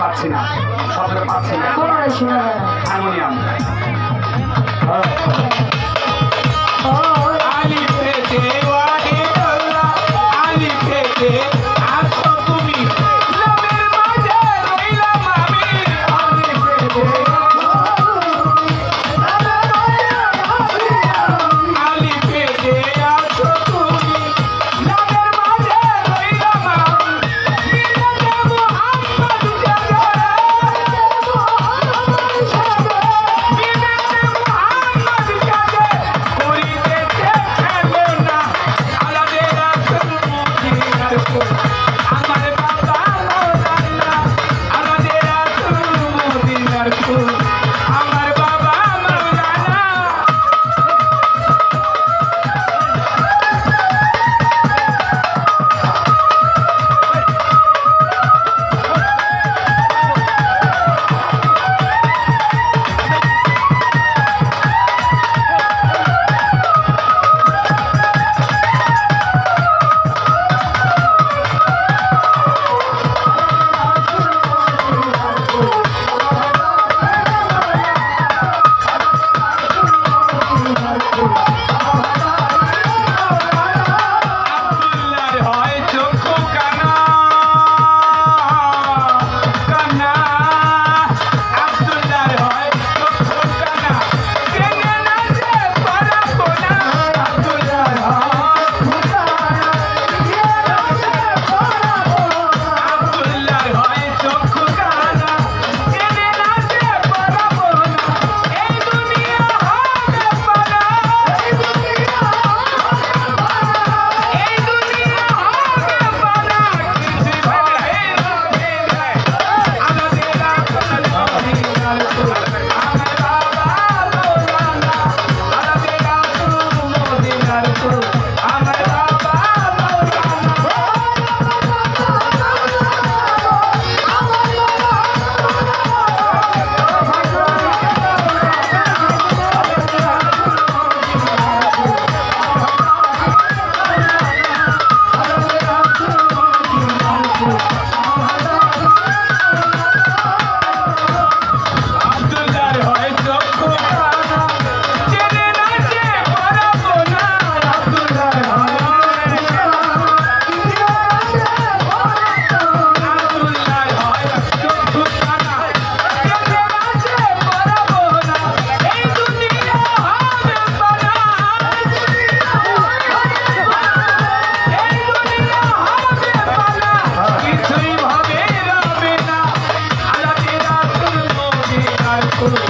পাচ্ছি না শব্দটা পাচ্ছি না। হারমোনিয়াম। Con